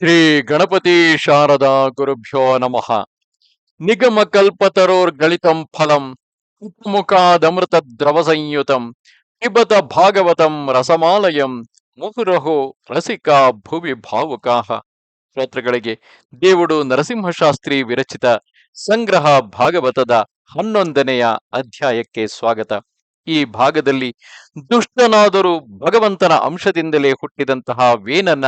ಶ್ರೀ ಗಣಪತಿ ಶಾರದಾ ಗುರುಭ್ಯೋ ನಮಃ. ನಿಗಮ ಕಲ್ಪತರೋರ್ಗಳಿತಂ ಫಲಂ ಉಪಮುಖಾದಮೃತ ದ್ರವ ಸಂಯುತಂ ಪಿಬತ ಭಾಗವತಂ ರಸಮಾಲಯಂ ಮುಹುರಹು ರಸಿಕಾ ಭುವಿ ಭಾವುಕಾಹ ಶ್ರೋತೃಗಳಿಗೆ ದೇವುಡು ನರಸಿಂಹಶಾಸ್ತ್ರಿ ವಿರಚಿತ ಸಂಗ್ರಹ ಭಾಗವತದ ಹನ್ನೊಂದನೆಯ ಅಧ್ಯಾಯಕ್ಕೆ ಸ್ವಾಗತ. ಈ ಭಾಗದಲ್ಲಿ ದುಷ್ಟನಾದರೂ ಭಗವಂತನ ಅಂಶದಿಂದಲೇ ಹುಟ್ಟಿದಂತಹ ವೇನನ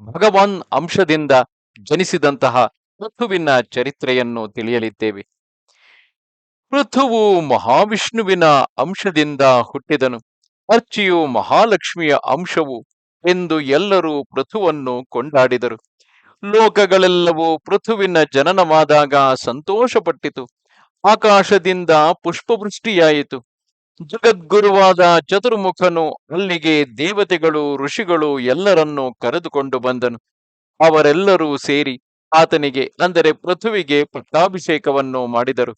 ಭಗವಾನ್ ಅಂಶದಿಂದ ಜನಿಸಿದಂತಹ ಪೃಥುವಿನ ಚರಿತ್ರೆಯನ್ನು ತಿಳಿಯಲಿದ್ದೇವೆ. ಪೃಥುವು ಮಹಾವಿಷ್ಣುವಿನ ಅಂಶದಿಂದ ಹುಟ್ಟಿದನು. ಅರ್ಚಿಯು ಮಹಾಲಕ್ಷ್ಮಿಯ ಅಂಶವು ಎಂದು ಎಲ್ಲರೂ ಪೃಥುವನ್ನು ಕೊಂಡಾಡಿದರು. ಲೋಕಗಳೆಲ್ಲವೂ ಪೃಥುವಿನ ಜನನವಾದಾಗ ಸಂತೋಷಪಟ್ಟಿತು. ಆಕಾಶದಿಂದ ಪುಷ್ಪವೃಷ್ಟಿಯಾಯಿತು. ಜಗದ್ಗುರುವಾದ ಚತುರ್ಮುಖನು ಅಲ್ಲಿಗೆ ದೇವತೆಗಳು, ಋಷಿಗಳು ಎಲ್ಲರನ್ನೂ ಕರೆದುಕೊಂಡು ಬಂದನು. ಅವರೆಲ್ಲರೂ ಸೇರಿ ಆತನಿಗೆ, ಅಂದರೆ ಪೃಥ್ವಿಗೆ ಪಟ್ಟಾಭಿಷೇಕವನ್ನು ಮಾಡಿದರು.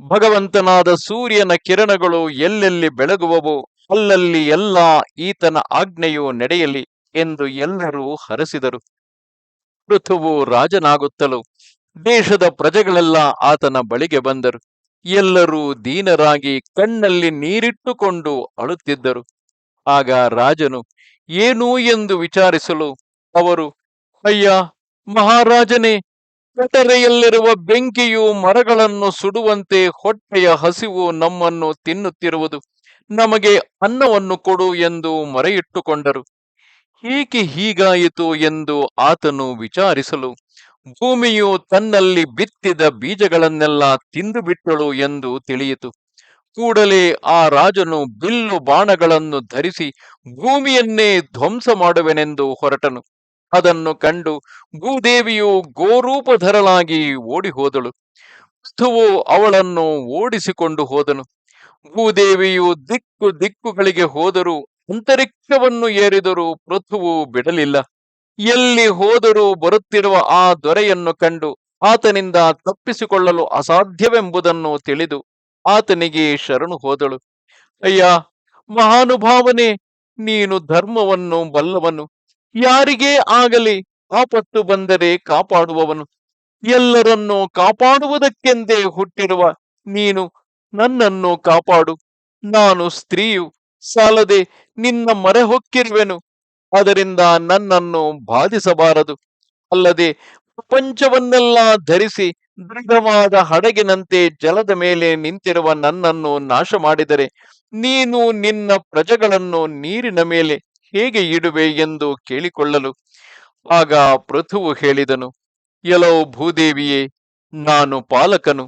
ಭಗವಂತನಾದ ಸೂರ್ಯನ ಕಿರಣಗಳು ಎಲ್ಲೆಲ್ಲಿ ಬೆಳಗುವವೋ ಅಲ್ಲಲ್ಲಿ ಎಲ್ಲ ಈತನ ಆಜ್ಞೆಯು ನಡೆಯಲಿ ಎಂದು ಎಲ್ಲರೂ ಹರಸಿದರು. ಪೃಥುವು ರಾಜನಾಗುತ್ತಲೂ ದೇಶದ ಪ್ರಜೆಗಳೆಲ್ಲ ಆತನ ಬಳಿಗೆ ಬಂದರು. ಎಲ್ಲರೂ ದೀನರಾಗಿ ಕಣ್ಣಲ್ಲಿ ನೀರಿಟ್ಟುಕೊಂಡು ಅಳುತ್ತಿದ್ದರು. ಆಗ ರಾಜನು, ಏನು ಎಂದು ವಿಚಾರಿಸಲು? ಅವರು, ಅಯ್ಯ, ಮಹಾರಾಜನೇ, ಕಟರೆಯಲ್ಲಿರುವ ಬೆಂಕಿಯು ಮರಗಳನ್ನು ಸುಡುವಂತೆ ಹೊಟ್ಟೆಯ ಹಸಿವು ನಮ್ಮನ್ನು ತಿನ್ನುತ್ತಿರುವುದು. ನಮಗೆ ಅನ್ನವನ್ನು ಕೊಡು ಎಂದು ಮರೆಯಿಟ್ಟುಕೊಂಡರು. ಏಕೆ ಹೀಗಾಯಿತು ಎಂದು ಆತನು ವಿಚಾರಿಸಲು ಭೂಮಿಯು ತನ್ನಲ್ಲಿ ಬಿತ್ತಿದ ಬೀಜಗಳನ್ನೆಲ್ಲ ತಿಂದು ಬಿಟ್ಟಳು ಎಂದು ತಿಳಿಯಿತು. ಕೂಡಲೇ ಆ ರಾಜನು ಬಿಲ್ಲು ಬಾಣಗಳನ್ನು ಧರಿಸಿ ಭೂಮಿಯನ್ನೇ ಧ್ವಂಸ ಮಾಡುವೆನೆಂದು ಹೊರಟನು. ಅದನ್ನು ಕಂಡು ಭೂದೇವಿಯು ಗೋರೂಪಧರಳಾಗಿ ಓಡಿ ಹೋದಳು ಪೃಥುವು ಅವಳನ್ನು ಓಡಿಸಿಕೊಂಡು ಹೋದನು. ಭೂದೇವಿಯು ದಿಕ್ಕು ದಿಕ್ಕುಗಳಿಗೆ ಹೋದರೂ ಅಂತರಿಕ್ಷವನ್ನು ಏರಿದರೂ ಪೃಥುವು ಬಿಡಲಿಲ್ಲ. ಎಲ್ಲಿ ಹೋದರೂ ಬರುತ್ತಿರುವ ಆ ದೊರೆಯನ್ನು ಕಂಡು ಆತನಿಂದ ತಪ್ಪಿಸಿಕೊಳ್ಳಲು ಅಸಾಧ್ಯವೆಂಬುದನ್ನು ತಿಳಿದು ಆತನಿಗೆ ಶರಣು ಹೋದಳು. ಅಯ್ಯ, ಮಹಾನುಭಾವನೆ, ನೀನು ಧರ್ಮವನ್ನು ಬಲ್ಲವನು. ಯಾರಿಗೇ ಆಗಲಿ ಆಪತ್ತು ಬಂದರೆ ಕಾಪಾಡುವವನು. ಎಲ್ಲರನ್ನೂ ಕಾಪಾಡುವುದಕ್ಕೆಂದೇ ಹುಟ್ಟಿರುವ ನೀನು ನನ್ನನ್ನು ಕಾಪಾಡು. ನಾನು ಸ್ತ್ರೀಯು, ಸಾಲದೆ ನಿನ್ನ ಮರೆ ಹೊಕ್ಕಿರುವೆನು ಅದರಿಂದ ನನ್ನನ್ನು ಬಾಧಿಸಬಾರದು. ಅಲ್ಲದೆ ಪ್ರಪಂಚವನ್ನೆಲ್ಲ ಧರಿಸಿ ದೃಢವಾದ ಹಡಗಿನಂತೆ ಜಲದ ಮೇಲೆ ನಿಂತಿರುವ ನನ್ನನ್ನು ನಾಶ ಮಾಡಿದರೆ ನೀನು ನಿನ್ನ ಪ್ರಜೆಗಳನ್ನು ನೀರಿನ ಮೇಲೆ ಹೇಗೆ ಇಡುವೆ ಎಂದು ಕೇಳಿಕೊಳ್ಳಲು. ಆಗ ಪೃಥುವು ಹೇಳಿದನು ಎಲೋ ಭೂದೇವಿಯೇ, ನಾನು ಪಾಲಕನು.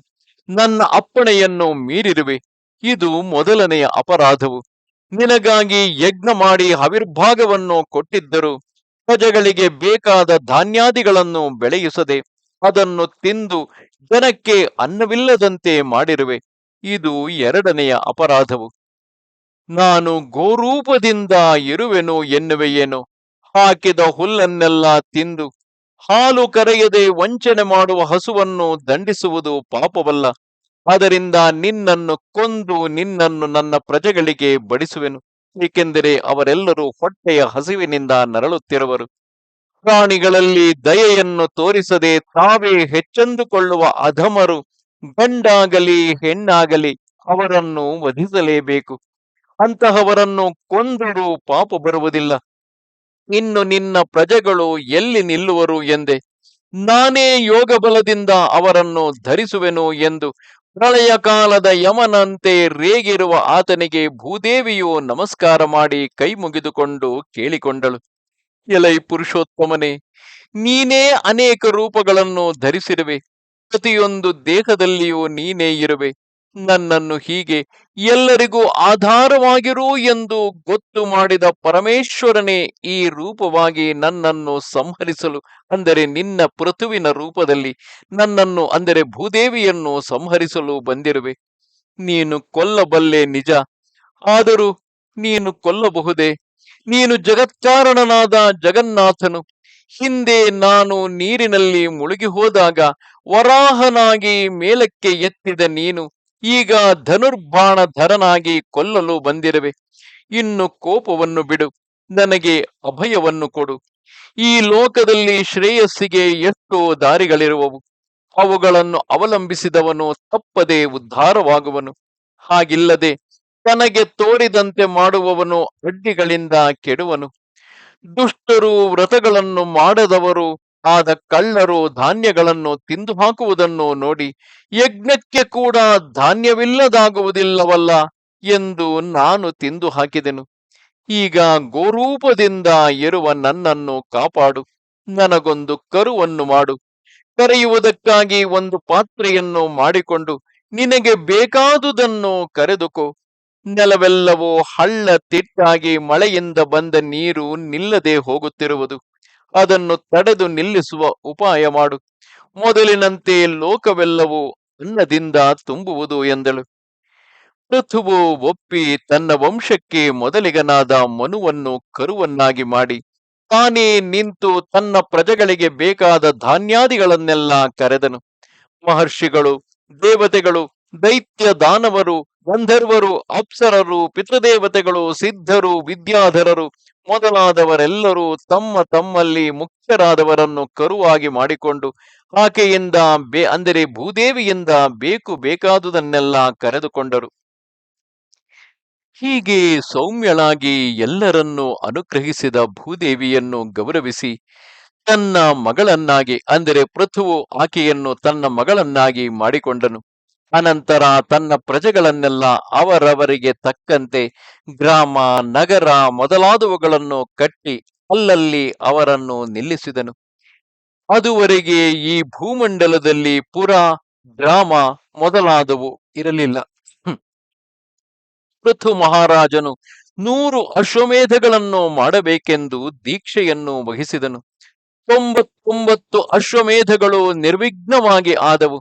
ನನ್ನ ಅಪ್ಪಣೆಯನ್ನು ಮೀರಿರುವೆ. ಇದು ಮೊದಲನೆಯ ಅಪರಾಧವು. ನಿನಗಾಗಿ ಯಜ್ಞ ಮಾಡಿ ಅವಿರ್ಭಾಗವನ್ನು ಕೊಟ್ಟಿದ್ದರು. ಪ್ರಜೆಗಳಿಗೆ ಬೇಕಾದ ಧಾನ್ಯಾದಿಗಳನ್ನು ಬೆಳೆಯಿಸದೆ ಅದನ್ನು ತಿಂದು ಜನಕ್ಕೆ ಅನ್ನವಿಲ್ಲದಂತೆ ಮಾಡಿರುವೆ. ಇದು ಎರಡನೆಯ ಅಪರಾಧವು. ನಾನು ಗೋರೂಪದಿಂದ ಇರುವೆನು ಎನ್ನುವೆಯೇನು ಹಾಕಿದ ಹುಲ್ಲನ್ನೆಲ್ಲ ತಿಂದು ಹಾಲು ಕರೆಯದೆ ವಂಚನೆ ಮಾಡುವ ಹಸುವನ್ನು ದಂಡಿಸುವುದು ಪಾಪವಲ್ಲ. ಅದರಿಂದ ನಿನ್ನನ್ನು ಕೊಂದು ನಿನ್ನನ್ನು ನನ್ನ ಪ್ರಜೆಗಳಿಗೆ ಬಡಿಸುವೆನು. ಏಕೆಂದರೆ ಅವರೆಲ್ಲರೂ ಹೊಟ್ಟೆಯ ಹಸಿವಿನಿಂದ ನರಳುತ್ತಿರುವರು. ಪ್ರಾಣಿಗಳಲ್ಲಿ ದಯೆಯನ್ನು ತೋರಿಸದೆ ತಾವೇ ಹೆಚ್ಚೆಂದುಕೊಳ್ಳುವ ಅಧಮರು ಗಂಡಾಗಲಿ ಹೆಣ್ಣಾಗಲಿ ಅವರನ್ನು ವಧಿಸಲೇಬೇಕು. ಅಂತಹವರನ್ನು ಕೊಂದರೂ ಪಾಪ ಬರುವುದಿಲ್ಲ. ಇನ್ನು ನಿನ್ನ ಪ್ರಜೆಗಳು ಎಲ್ಲಿ ನಿಲ್ಲುವರು ಎಂದೆ. ನಾನೇ ಯೋಗ ಬಲದಿಂದ ಅವರನ್ನು ಧರಿಸುವೆನು ಎಂದು ಪ್ರಳಯ ಕಾಲದ ಯಮನಂತೆ ರೇಗಿರುವ ಆತನಿಗೆ ಭೂದೇವಿಯು ನಮಸ್ಕಾರ ಮಾಡಿ ಕೈ ಮುಗಿದುಕೊಂಡು ಕೇಳಿಕೊಂಡಳು. ಎಲೈ ಪುರುಷೋತ್ತಮನೇ, ನೀನೇ ಅನೇಕ ರೂಪಗಳನ್ನು ಧರಿಸಿರುವೆ. ಪ್ರತಿಯೊಂದು ದೇಹದಲ್ಲಿಯೂ ನೀನೇ ಇರುವೆ. ನನ್ನನ್ನು ಹೀಗೆ ಎಲ್ಲರಿಗೂ ಆಧಾರವಾಗಿರು ಎಂದು ಗೊತ್ತು ಮಾಡಿದ ಪರಮೇಶ್ವರನೇ ಈ ರೂಪವಾಗಿ ನನ್ನನ್ನು ಸಂಹರಿಸಲು, ಅಂದರೆ ನಿನ್ನ ಪೃಥುವಿನ ರೂಪದಲ್ಲಿ ನನ್ನನ್ನು, ಅಂದರೆ ಭೂದೇವಿಯನ್ನು ಸಂಹರಿಸಲು ಬಂದಿರುವೆ. ನೀನು ಕೊಲ್ಲಬಲ್ಲೆ ನಿಜ. ಆದರೂ ನೀನು ಕೊಲ್ಲಬಹುದೇ? ನೀನು ಜಗತ್ಕಾರಣನಾದ ಜಗನ್ನಾಥನು. ಹಿಂದೆ ನಾನು ನೀರಿನಲ್ಲಿ ಮುಳುಗಿ ಹೋದಾಗ ವರಾಹನಾಗಿ ಮೇಲಕ್ಕೆ ಎತ್ತಿದ ನೀನು ಈಗ ಧನುರ್ಬಾಣ ಧರನಾಗಿ ಕೊಲ್ಲಲು ಬಂದಿರುವೆ. ಇನ್ನು ಕೋಪವನ್ನು ಬಿಡು, ನನಗೆ ಅಭಯವನ್ನು ಕೊಡು. ಈ ಲೋಕದಲ್ಲಿ ಶ್ರೇಯಸ್ಸಿಗೆ ಎಷ್ಟು ದಾರಿಗಳಿರುವವು. ಅವುಗಳನ್ನು ಅವಲಂಬಿಸಿದವನು ತಪ್ಪದೆ ಉದ್ಧಾರವಾಗುವನು. ಹಾಗಿಲ್ಲದೆ ತನಗೆ ತೋರಿದಂತೆ ಮಾಡುವವನು ಅಡ್ಡಿಗಳಿಂದ ಕೆಡುವನು. ದುಷ್ಟರು ವ್ರತಗಳನ್ನು ಮಾಡದವರು ಆದ ಕಳ್ಳರು ಧಾನ್ಯಗಳನ್ನು ತಿಂದು ಹಾಕುವುದನ್ನು ನೋಡಿ ಯಜ್ಞಕ್ಕೆ ಕೂಡ ಧಾನ್ಯವಿಲ್ಲದಾಗುವುದಿಲ್ಲವಲ್ಲ ಎಂದು ನಾನು ತಿಂದು ಹಾಕಿದೆನು. ಈಗ ಗೋರೂಪದಿಂದ ಇರುವ ನನ್ನನ್ನು ಕಾಪಾಡು, ನನಗೊಂದು ಕರುವನ್ನು ಮಾಡು. ಕರೆಯುವುದಕ್ಕಾಗಿ ಒಂದು ಪಾತ್ರೆಯನ್ನು ಮಾಡಿಕೊಂಡು ನಿನಗೆ ಬೇಕಾದುದನ್ನು ಕರೆದುಕೋ. ನೆಲವೆಲ್ಲವೂ ಹಳ್ಳ ತಿಟ್ಟಾಗಿ ಮಳೆಯಿಂದ ಬಂದ ನೀರು ನಿಲ್ಲದೆ ಹೋಗುತ್ತಿರುವುದು. ಅದನ್ನು ತಡೆದು ನಿಲ್ಲಿಸುವ ಉಪಾಯ ಮಾಡು. ಮೊದಲಿನಂತೆ ಲೋಕವೆಲ್ಲವೂ ಅನ್ನದಿಂದ ತುಂಬುವುದು ಎಂದಳು. ಪೃಥುವು ಒಪ್ಪಿ ತನ್ನ ವಂಶಕ್ಕೆ ಮೊದಲಿಗನಾದ ಮನುವನ್ನು ಕರುವನ್ನಾಗಿ ಮಾಡಿ, ತಾನೇ ನಿಂತು ತನ್ನ ಪ್ರಜೆಗಳಿಗೆ ಬೇಕಾದ ಧಾನ್ಯಾದಿಗಳನ್ನೆಲ್ಲ ಕರೆದನು. ಮಹರ್ಷಿಗಳು, ದೇವತೆಗಳು, ದೈತ್ಯ ದಾನವರು, ಗಂಧರ್ವರು, ಅಪ್ಸರರು, ಪಿತೃದೇವತೆಗಳು, ಸಿದ್ಧರು, ವಿದ್ಯಾಧರರು ಮೊದಲಾದವರೆಲ್ಲರೂ ತಮ್ಮ ತಮ್ಮಲ್ಲಿ ಮುಖ್ಯರಾದವರನ್ನು ಕರುವಾಗಿ ಮಾಡಿಕೊಂಡು ಆಕೆಯಿಂದ ಬೇ, ಅಂದರೆ ಭೂದೇವಿಯಿಂದ ಬೇಕು ಬೇಕಾದುದನ್ನೆಲ್ಲ ಕರೆದುಕೊಂಡರು. ಹೀಗೆ ಸೌಮ್ಯಳಾಗಿ ಎಲ್ಲರನ್ನೂ ಅನುಗ್ರಹಿಸಿದ ಭೂದೇವಿಯನ್ನು ಗೌರವಿಸಿ ತನ್ನ ಮಗಳನ್ನಾಗಿ, ಅಂದರೆ ಪೃಥುವು ಆಕೆಯನ್ನು ತನ್ನ ಮಗಳನ್ನಾಗಿ ಮಾಡಿಕೊಂಡನು. ಅನಂತರ ತನ್ನ ಪ್ರಜೆಗಳನ್ನೆಲ್ಲ ಅವರವರಿಗೆ ತಕ್ಕಂತೆ ಗ್ರಾಮ, ನಗರ ಮೊದಲಾದವುಗಳನ್ನು ಕಟ್ಟಿ ಅಲ್ಲಲ್ಲಿ ಅವರನ್ನು ನಿಲ್ಲಿಸಿದನು. ಅದುವರೆಗೆ ಈ ಭೂಮಂಡಲದಲ್ಲಿ ಪುರ ಗ್ರಾಮ ಮೊದಲಾದವು ಇರಲಿಲ್ಲ. ಪೃಥು ಮಹಾರಾಜನು ನೂರು ಅಶ್ವಮೇಧಗಳನ್ನು ಮಾಡಬೇಕೆಂದು ದೀಕ್ಷೆಯನ್ನು ವಹಿಸಿದನು. ತೊಂಬತ್ತೊಂಬತ್ತು ಅಶ್ವಮೇಧಗಳು ನಿರ್ವಿಘ್ನವಾಗಿ ಆದವು.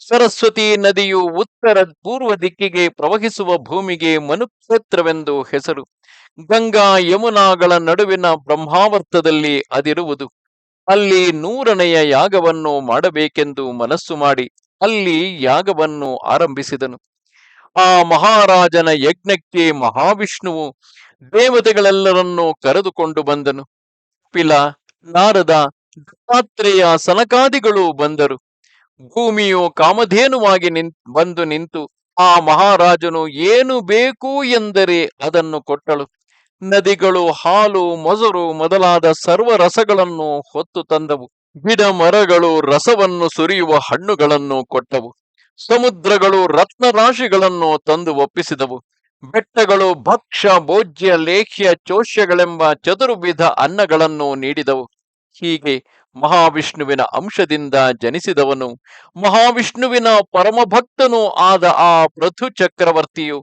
ಸರಸ್ವತಿ ನದಿಯು ಉತ್ತರ ಪೂರ್ವ ದಿಕ್ಕಿಗೆ ಪ್ರವಹಿಸುವ ಭೂಮಿಗೆ ಮನುಕ್ಷೇತ್ರವೆಂದು ಹೆಸರು. ಗಂಗಾ ಯಮುನಾಗಳ ನಡುವಿನ ಬ್ರಹ್ಮಾವರ್ತದಲ್ಲಿ ಅದಿರುವುದು. ಅಲ್ಲಿ ನೂರನೆಯ ಯಾಗವನ್ನು ಮಾಡಬೇಕೆಂದು ಮನಸ್ಸು ಮಾಡಿ ಅಲ್ಲಿ ಯಾಗವನ್ನು ಆರಂಭಿಸಿದನು. ಆ ಮಹಾರಾಜನ ಯಜ್ಞಕ್ಕೆ ಮಹಾವಿಷ್ಣುವು ದೇವತೆಗಳೆಲ್ಲರನ್ನೂ ಕರೆದುಕೊಂಡು ಬಂದನು. ಪಿಲ ನಾರದ ದತ್ತಾತ್ರೇಯ ಸನಕಾದಿಗಳು ಬಂದರು. ಭೂಮಿಯು ಕಾಮಧೇನುವಾಗಿ ನಿನ್, ಬಂದು ನಿಂತು ಆ ಮಹಾರಾಜನು ಏನು ಬೇಕು ಎಂದರೆ ಅದನ್ನು ಕೊಟ್ಟಳು. ನದಿಗಳು, ಹಾಲು, ಮೊಸರು ಮೊದಲಾದ ಸರ್ವ ರಸಗಳನ್ನು ಹೊತ್ತು ತಂದವು. ಗಿಡ ಮರಗಳು ರಸವನ್ನು ಸುರಿಯುವ ಹಣ್ಣುಗಳನ್ನು ಕೊಟ್ಟವು. ಸಮುದ್ರಗಳು ರತ್ನರಾಶಿಗಳನ್ನು ತಂದು ಒಪ್ಪಿಸಿದವು. ಬೆಟ್ಟಗಳು ಭಕ್ಷ್ಯ, ಭೋಜ್ಯ ಲೇಖ್ಯ ಚೋಷ್ಯಗಳೆಂಬ ಚತುರ್ವಿಧ ಅನ್ನಗಳನ್ನು ನೀಡಿದವು. ಹೀಗೆ ಮಹಾವಿಷ್ಣುವಿನ ಅಂಶದಿಂದ ಜನಿಸಿದವನು, ಮಹಾವಿಷ್ಣುವಿನ ಪರಮಭಕ್ತನೂ ಆದ ಆ ಪೃಥು ಚಕ್ರವರ್ತಿಯು,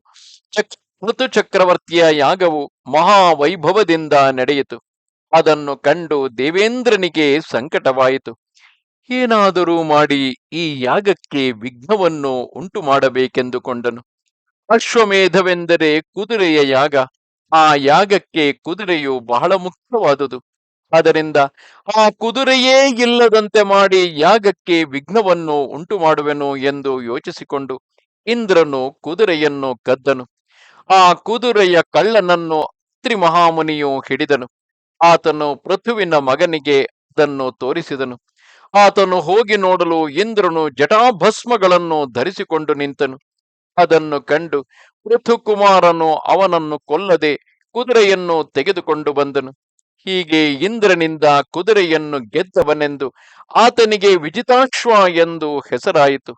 ಚಕ್, ಪೃಥು ಚಕ್ರವರ್ತಿಯ ಯಾಗವು ಮಹಾವೈಭವದಿಂದ ನಡೆಯಿತು. ಅದನ್ನು ಕಂಡು ದೇವೇಂದ್ರನಿಗೆ ಸಂಕಟವಾಯಿತು. ಏನಾದರೂ ಮಾಡಿ ಈ ಯಾಗಕ್ಕೆ ವಿಘ್ನವನ್ನು ಉಂಟು ಮಾಡಬೇಕೆಂದುಕೊಂಡನು ಅಶ್ವಮೇಧವೆಂದರೆ ಕುದುರೆಯ ಯಾಗ, ಆ ಯಾಗಕ್ಕೆ ಕುದುರೆಯು ಬಹಳ ಮುಖ್ಯವಾದುದು. ಆದ್ದರಿಂದ ಆ ಕುದುರೆಯೇ ಇಲ್ಲದಂತೆ ಮಾಡಿ ಯಾಗಕ್ಕೆ ವಿಘ್ನವನ್ನು ಉಂಟು ಮಾಡುವೆನು ಎಂದು ಯೋಚಿಸಿಕೊಂಡು ಇಂದ್ರನು ಕುದುರೆಯನ್ನು ಕದ್ದನು. ಆ ಕುದುರೆಯ ಕಳ್ಳನನ್ನು ಅತ್ರಿ ಮಹಾಮುನಿಯು ಹಿಡಿದನು. ಆತನು ಪೃಥುವಿನ ಮಗನಿಗೆ ಅದನ್ನು ತೋರಿಸಿದನು. ಆತನು ಹೋಗಿ ನೋಡಲು ಇಂದ್ರನು ಜಟಾಭಸ್ಮಗಳನ್ನು ಧರಿಸಿಕೊಂಡು ನಿಂತನು. ಅದನ್ನು ಕಂಡು ಪೃಥುಕುಮಾರನು ಅವನನ್ನು ಕೊಲ್ಲದೆ ಕುದುರೆಯನ್ನು ತೆಗೆದುಕೊಂಡು ಬಂದನು. ಹೀಗೆ ಇಂದ್ರನಿಂದ ಕುದುರೆಯನ್ನು ಗೆದ್ದವನೆಂದು ಆತನಿಗೆ ವಿಜಿತಾಶ್ವ ಎಂದು ಹೆಸರಾಯಿತು.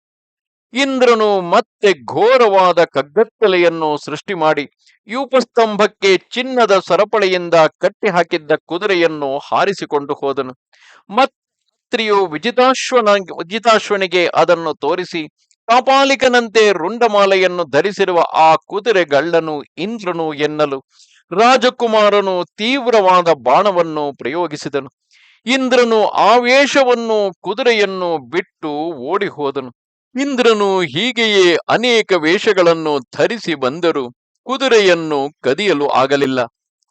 ಇಂದ್ರನು ಮತ್ತೆ ಘೋರವಾದ ಕಗ್ಗತ್ತಲೆಯನ್ನು ಸೃಷ್ಟಿ ಮಾಡಿ ಯೂಪಸ್ತಂಭಕ್ಕೆ ಚಿನ್ನದ ಸರಪಳಿಯಿಂದ ಕಟ್ಟಿ ಹಾಕಿದ್ದ ಕುದುರೆಯನ್ನು ಹಾರಿಸಿಕೊಂಡು ಹೋದನು. ಮತ್ರಿಯು ವಿಜಿತಾಶ್ವನ, ವಿಜಿತಾಶ್ವನಿಗೆ ಅದನ್ನು ತೋರಿಸಿ ಕಾಪಾಲಿಕನಂತೆ ರುಂಡಮಾಲೆಯನ್ನು ಧರಿಸಿರುವ ಆ ಕುದುರೆಗಳ್ಳನು ಇಂದ್ರನು ಎನ್ನಲು ರಾಜಕುಮಾರನು ತೀವ್ರವಾದ ಬಾಣವನ್ನು ಪ್ರಯೋಗಿಸಿದನು. ಇಂದ್ರನು ಆವೇಶವನ್ನು, ಕುದುರೆಯನ್ನು ಬಿಟ್ಟು ಓಡಿ ಹೋದನು ಇಂದ್ರನು ಹೀಗೆಯೇ ಅನೇಕ ವೇಷಗಳನ್ನು ಧರಿಸಿ ಬಂದರು. ಕುದುರೆಯನ್ನು ಕದಿಯಲು ಆಗಲಿಲ್ಲ.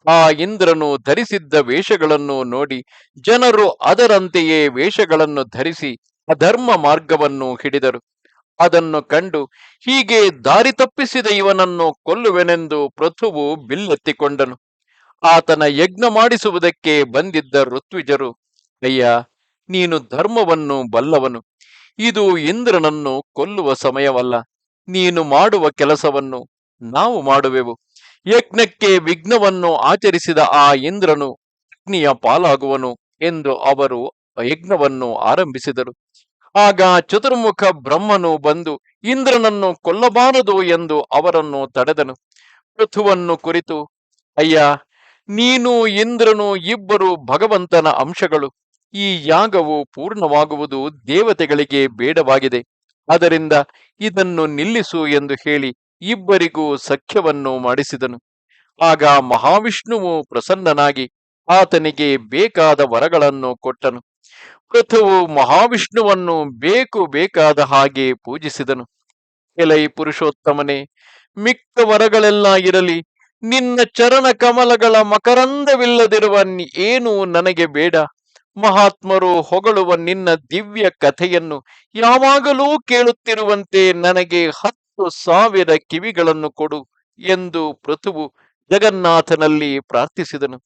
ಆ ಇಂದ್ರನು ಧರಿಸಿದ್ದ ವೇಷಗಳನ್ನು ನೋಡಿ ಜನರು ಅದರಂತೆಯೇ ವೇಷಗಳನ್ನು ಧರಿಸಿ ಅಧರ್ಮ ಮಾರ್ಗವನ್ನು ಹಿಡಿದರು. ಅದನ್ನು ಕಂಡು ಹೀಗೆ ದಾರಿ ತಪ್ಪಿಸಿದ ಇವನನ್ನು ಕೊಲ್ಲುವೆನೆಂದು ಪೃಥುವು ಬಿಲ್ಲೆತ್ತಿಕೊಂಡನು. ಆತನ ಯಜ್ಞ ಮಾಡಿಸುವುದಕ್ಕೆ ಬಂದಿದ್ದ ಋತ್ವಿಜರು, ಅಯ್ಯ, ನೀನು ಧರ್ಮವನ್ನು ಬಲ್ಲವನು. ಇದು ಇಂದ್ರನನ್ನು ಕೊಲ್ಲುವ ಸಮಯವಲ್ಲ. ನೀನು ಮಾಡುವ ಕೆಲಸವನ್ನು ನಾವು ಮಾಡುವೆವು. ಯಜ್ಞಕ್ಕೆ ವಿಘ್ನವನ್ನು ಆಚರಿಸಿದ ಆ ಇಂದ್ರನು ಅಗ್ನಿಯ ಪಾಲಾಗುವನು ಎಂದು ಅವರು ಯಜ್ಞವನ್ನು ಆರಂಭಿಸಿದರು. ಆಗ ಚತುರ್ಮುಖ ಬ್ರಹ್ಮನು ಬಂದು ಇಂದ್ರನನ್ನು ಕೊಲ್ಲಬಾರದು ಎಂದು ಅವರನ್ನು ತಡೆದನು. ಪೃಥುವನ್ನು ಕುರಿತು, ಅಯ್ಯ, ನೀನು, ಇಂದ್ರನು ಇಬ್ಬರು ಭಗವಂತನ ಅಂಶಗಳು. ಈ ಯಾಗವು ಪೂರ್ಣವಾಗುವುದು ದೇವತೆಗಳಿಗೆ ಬೇಡವಾಗಿದೆ. ಅದರಿಂದ ಇದನ್ನು ನಿಲ್ಲಿಸು ಎಂದು ಹೇಳಿ ಇಬ್ಬರಿಗೂ ಸಖ್ಯವನ್ನು ಮಾಡಿಸಿದನು. ಆಗ ಮಹಾವಿಷ್ಣುವು ಪ್ರಸನ್ನನಾಗಿ ಆತನಿಗೆ ಬೇಕಾದ ವರಗಳನ್ನು ಕೊಟ್ಟನು. ಪೃಥುವು ಮಹಾವಿಷ್ಣುವನ್ನು ಬೇಕು ಬೇಕಾದ ಹಾಗೆ ಪೂಜಿಸಿದನು. ಎಲೈ ಪುರುಷೋತ್ತಮನೇ, ಮಿಕ್ಕ ವರಗಳೆಲ್ಲ ಇರಲಿ, ನಿನ್ನ ಚರಣ ಕಮಲಗಳ ಮಕರಂದವಿಲ್ಲದಿರುವ ಏನು ನನಗೆ ಬೇಡ. ಮಹಾತ್ಮರು ಹೊಗಳುವ ನಿನ್ನ ದಿವ್ಯ ಕಥೆಯನ್ನು ಯಾವಾಗಲೂ ಕೇಳುತ್ತಿರುವಂತೆ ನನಗೆ ಹತ್ತು ಸಾವಿರ ಕಿವಿಗಳನ್ನು ಕೊಡು ಎಂದು ಪೃಥುವು ಜಗನ್ನಾಥನಲ್ಲಿ ಪ್ರಾರ್ಥಿಸಿದನು.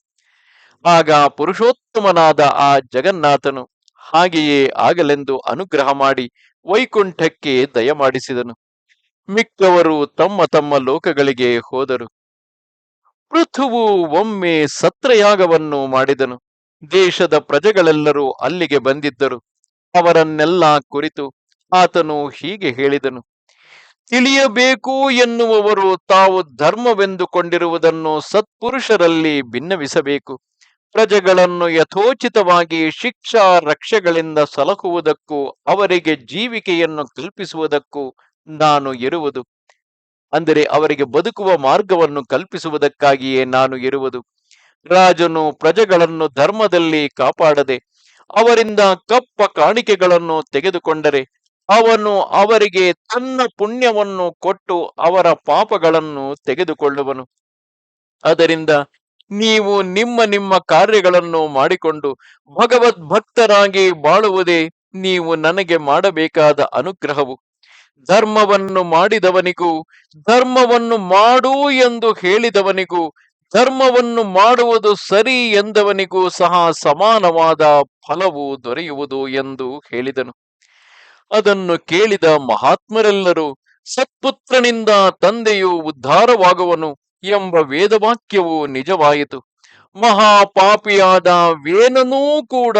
ಆಗ ಪುರುಷೋತ್ತಮನಾದ ಆ ಜಗನ್ನಾಥನು ಹಾಗೆಯೇ ಆಗಲೆಂದು ಅನುಗ್ರಹ ಮಾಡಿ ವೈಕುಂಠಕ್ಕೆ ದಯಮಾಡಿಸಿದನು. ಮಿಕ್ಕವರು ತಮ್ಮ ತಮ್ಮ ಲೋಕಗಳಿಗೆ ಹೋದರು. ಪೃಥುವು ಒಮ್ಮೆ ಸತ್ರಯಾಗವನ್ನು ಮಾಡಿದನು. ದೇಶದ ಪ್ರಜೆಗಳೆಲ್ಲರೂ ಅಲ್ಲಿಗೆ ಬಂದಿದ್ದರು. ಅವರನ್ನೆಲ್ಲ ಕುರಿತು ಆತನು ಹೀಗೆ ಹೇಳಿದನು. ತಿಳಿಯಬೇಕು ಎನ್ನುವವರು ತಾವು ಧರ್ಮವೆಂದುಕೊಂಡಿರುವುದನ್ನು ಸತ್ಪುರುಷರಲ್ಲಿ ಭಿನ್ನವಿಸಬೇಕು. ಪ್ರಜೆಗಳನ್ನು ಯಥೋಚಿತವಾಗಿ ಶಿಕ್ಷಾ ರಕ್ಷೆಗಳಿಂದ ಸಲಹುವುದಕ್ಕೂ, ಅವರಿಗೆ ಜೀವಿಕೆಯನ್ನು ಕಲ್ಪಿಸುವುದಕ್ಕೂ ನಾನು ಇರುವುದು. ಅಂದರೆ ಅವರಿಗೆ ಬದುಕುವ ಮಾರ್ಗವನ್ನು ಕಲ್ಪಿಸುವುದಕ್ಕಾಗಿಯೇ ನಾನು ಇರುವುದು. ರಾಜನು ಪ್ರಜೆಗಳನ್ನು ಧರ್ಮದಲ್ಲಿ ಕಾಪಾಡದೆ, ಅವರಿಂದ ಕಪ್ಪ ಕಾಣಿಕೆಗಳನ್ನು ತೆಗೆದುಕೊಂಡರೆ, ಅವನು ಅವರಿಗೆ ತನ್ನ ಪುಣ್ಯವನ್ನು ಕೊಟ್ಟು ಅವರ ಪಾಪಗಳನ್ನು ತೆಗೆದುಕೊಳ್ಳುವನು. ಅದರಿಂದ ನೀವು ನಿಮ್ಮ ನಿಮ್ಮ ಕಾರ್ಯಗಳನ್ನು ಮಾಡಿಕೊಂಡು ಭಗವದ್ ಭಕ್ತರಾಗಿ ಬಾಳುವುದೇ ನೀವು ನನಗೆ ಮಾಡಬೇಕಾದ ಅನುಗ್ರಹವು. ಧರ್ಮವನ್ನು ಮಾಡಿದವನಿಗೂ, ಧರ್ಮವನ್ನು ಮಾಡು ಎಂದು ಹೇಳಿದವನಿಗೂ, ಧರ್ಮವನ್ನು ಮಾಡುವುದು ಸರಿ ಎಂದವನಿಗೂ ಸಹ ಸಮಾನವಾದ ಫಲವು ದೊರೆಯುವುದು ಎಂದು ಹೇಳಿದನು. ಅದನ್ನು ಕೇಳಿದ ಮಹಾತ್ಮರೆಲ್ಲರೂ ಸತ್ಪುತ್ರನಿಂದ ತಂದೆಯು ಉದ್ಧಾರವಾಗುವನು. ಎಂಬ ವೇದವಾಕ್ಯವು ನಿಜವಾಯಿತು. ಮಹಾಪಾಪಿಯಾದ ವೇನನೂ ಕೂಡ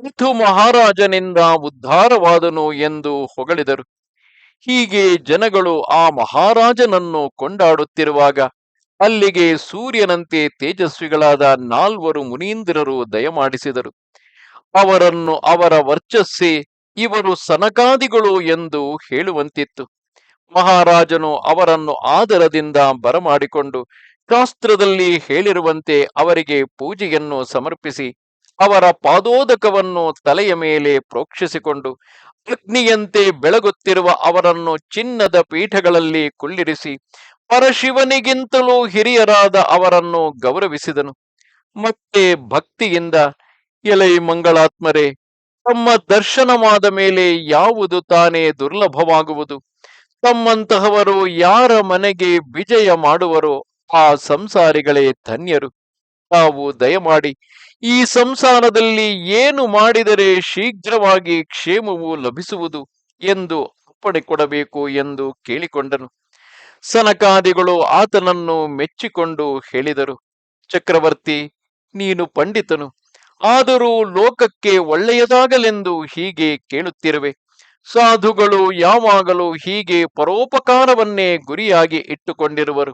ಪೃಥು ಮಹಾರಾಜನಿಂದ ಉದ್ಧಾರವಾದನು ಎಂದು ಹೊಗಳಿದರು. ಹೀಗೆ ಜನಗಳು ಆ ಮಹಾರಾಜನನ್ನು ಕೊಂಡಾಡುತ್ತಿರುವಾಗ ಅಲ್ಲಿಗೆ ಸೂರ್ಯನಂತೆ ತೇಜಸ್ವಿಗಳಾದ ನಾಲ್ವರು ಮುನೀಂದ್ರರು ದಯಮಾಡಿಸಿದರು. ಅವರನ್ನು ಅವರ ವರ್ಚಸ್ಸೆ ಇವರು ಸನಕಾದಿಗಳು ಎಂದು ಹೇಳುವಂತಿತ್ತು. ಮಹಾರಾಜನು ಅವರನ್ನು ಆದರದಿಂದ ಬರಮಾಡಿಕೊಂಡು ಶಾಸ್ತ್ರದಲ್ಲಿ ಹೇಳಿರುವಂತೆ ಅವರಿಗೆ ಪೂಜೆಯನ್ನು ಸಮರ್ಪಿಸಿ ಅವರ ಪಾದೋದಕವನ್ನು ತಲೆಯ ಮೇಲೆ ಪ್ರೋಕ್ಷಿಸಿಕೊಂಡು ಅಗ್ನಿಯಂತೆ ಬೆಳಗುತ್ತಿರುವ ಅವರನ್ನು ಚಿನ್ನದ ಪೀಠಗಳಲ್ಲಿ ಕುಳ್ಳಿರಿಸಿ ಪರಶಿವನಿಗಿಂತಲೂ ಹಿರಿಯರಾದ ಅವರನ್ನು ಗೌರವಿಸಿದನು. ಮತ್ತೆ ಭಕ್ತಿಯಿಂದ, ಎಲೈ ಮಂಗಳಾತ್ಮರೇ, ತಮ್ಮ ದರ್ಶನವಾದ ಮೇಲೆ ಯಾವುದು ತಾನೇ ದುರ್ಲಭವಾಗುವುದು? ತಮ್ಮಂತಹವರು ಯಾರ ಮನೆಗೆ ವಿಜಯ ಮಾಡುವರೋ ಆ ಸಂಸಾರಿಗಳೇ ಧನ್ಯರು. ತಾವು ದಯಮಾಡಿ ಈ ಸಂಸಾರದಲ್ಲಿ ಏನು ಮಾಡಿದರೆ ಶೀಘ್ರವಾಗಿ ಕ್ಷೇಮವು ಲಭಿಸುವುದು ಎಂದು ಅಪ್ಪಣೆ ಕೊಡಬೇಕು ಎಂದು ಕೇಳಿಕೊಂಡನು. ಸನಕಾದಿಗಳು ಆತನನ್ನು ಮೆಚ್ಚಿಕೊಂಡು ಹೇಳಿದರು. ಚಕ್ರವರ್ತಿ, ನೀನು ಪಂಡಿತನು. ಆದರೂ ಲೋಕಕ್ಕೆ ಒಳ್ಳೆಯದಾಗಲೆಂದು ಹೀಗೆ ಕೇಳುತ್ತಿರುವೆ. ಸಾಧುಗಳು ಯಾವಾಗಲೂ ಹೀಗೆ ಪರೋಪಕಾರವನ್ನೇ ಗುರಿಯಾಗಿ ಇಟ್ಟುಕೊಂಡಿರುವರು.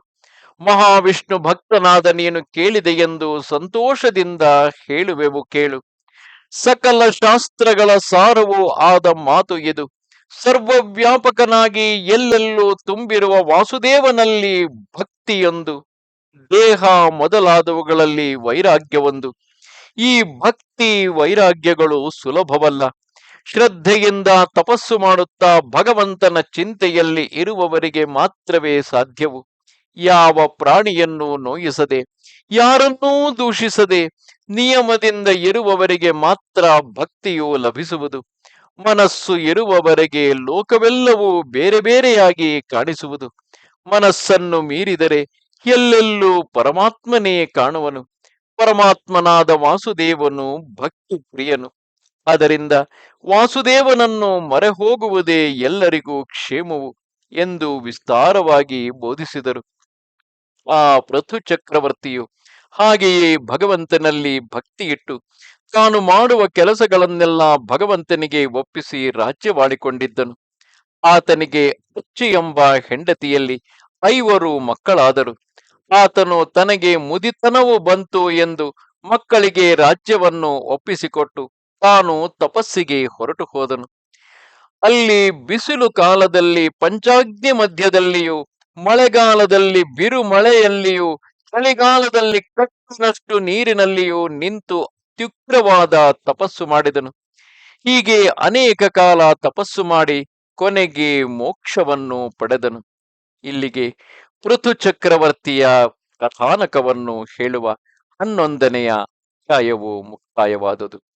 ಮಹಾವಿಷ್ಣು ಭಕ್ತನಾದ ನೀನು ಕೇಳಿದೆ ಎಂದು ಸಂತೋಷದಿಂದ ಹೇಳುವೆವು ಕೇಳು. ಸಕಲ ಶಾಸ್ತ್ರಗಳ ಸಾರವೂ ಆದ ಮಾತು ಇದು. ಸರ್ವವ್ಯಾಪಕನಾಗಿ ಎಲ್ಲೆಲ್ಲೂ ತುಂಬಿರುವ ವಾಸುದೇವನಲ್ಲಿ ಭಕ್ತಿಯೊಂದು. ದೇಹ ಮೊದಲಾದವುಗಳಲ್ಲಿ ವೈರಾಗ್ಯವೊಂದು. ಈ ಭಕ್ತಿ ವೈರಾಗ್ಯಗಳು ಸುಲಭವಲ್ಲ. ಶ್ರದ್ಧೆಯಿಂದ ತಪಸ್ಸು ಮಾಡುತ್ತಾ ಭಗವಂತನ ಚಿಂತೆಯಲ್ಲಿ ಇರುವವರಿಗೆ ಮಾತ್ರವೇ ಸಾಧ್ಯವು. ಯಾವ ಪ್ರಾಣಿಯನ್ನು ನೋಯಿಸದೆ, ಯಾರನ್ನೂ ದೂಷಿಸದೆ, ನಿಯಮದಿಂದ ಇರುವವರಿಗೆ ಮಾತ್ರ ಭಕ್ತಿಯು ಲಭಿಸುವುದು. ಮನಸ್ಸು ಇರುವವರೆಗೆ ಲೋಕವೆಲ್ಲವೂ ಬೇರೆ ಬೇರೆಯಾಗಿ ಕಾಣಿಸುವುದು. ಮನಸ್ಸನ್ನು ಮೀರಿದರೆ ಎಲ್ಲೆಲ್ಲೂ ಪರಮಾತ್ಮನೇ ಕಾಣುವನು. ಪರಮಾತ್ಮನಾದ ವಾಸುದೇವನು ಭಕ್ತಿ ಪ್ರಿಯನು ಅದರಿಂದ ವಾಸುದೇವನನ್ನು ಮರೆ ಹೋಗುವುದೇ ಎಲ್ಲರಿಗೂ ಕ್ಷೇಮವು ಎಂದು ವಿಸ್ತಾರವಾಗಿ ಬೋಧಿಸಿದರು. ಆ ಪೃಥು ಚಕ್ರವರ್ತಿಯು ಹಾಗೆಯೇ ಭಗವಂತನಲ್ಲಿ ಭಕ್ತಿ ಇಟ್ಟು ತಾನು ಮಾಡುವ ಕೆಲಸಗಳನ್ನೆಲ್ಲ ಭಗವಂತನಿಗೆ ಒಪ್ಪಿಸಿ ರಾಜ್ಯವಾಡಿಕೊಂಡಿದ್ದನು ಆತನಿಗೆ ಅಚ್ಚಿ ಎಂಬ ಹೆಂಡತಿಯಲ್ಲಿ ಐವರು ಮಕ್ಕಳಾದರು. ಆತನು ತನಗೆ ಮುದಿತನವು ಬಂತು ಎಂದು ಮಕ್ಕಳಿಗೆ ರಾಜ್ಯವನ್ನು ಒಪ್ಪಿಸಿಕೊಟ್ಟು ತಾನು ತಪಸ್ಸಿಗೆ ಹೊರಟು ಹೋದನು. ಅಲ್ಲಿ ಬಿಸಿಲು ಕಾಲದಲ್ಲಿ, ಪಂಚಾಗ್ನಿ ಮಧ್ಯದಲ್ಲಿಯೂ, ಮಳೆಗಾಲದಲ್ಲಿ ಬಿರು ಮಳೆಯಲ್ಲಿಯೂ, ಚಳಿಗಾಲದಲ್ಲಿ ಕಟ್ಟಿನಷ್ಟು ನೀರಿನಲ್ಲಿಯೂ ನಿಂತು ಅತ್ಯುಗ್ರವಾದ ತಪಸ್ಸು ಮಾಡಿದನು. ಹೀಗೆ ಅನೇಕ ಕಾಲ ತಪಸ್ಸು ಮಾಡಿ ಕೊನೆಗೆ ಮೋಕ್ಷವನ್ನು ಪಡೆದನು. ಇಲ್ಲಿಗೆ ಪೃಥು ಚಕ್ರವರ್ತಿಯ ಕಥಾನಕವನ್ನು ಹೇಳುವ ಹನ್ನೊಂದನೆಯ ಅಧ್ಯಾಯವು ಮುಕ್ತಾಯವಾದುದು.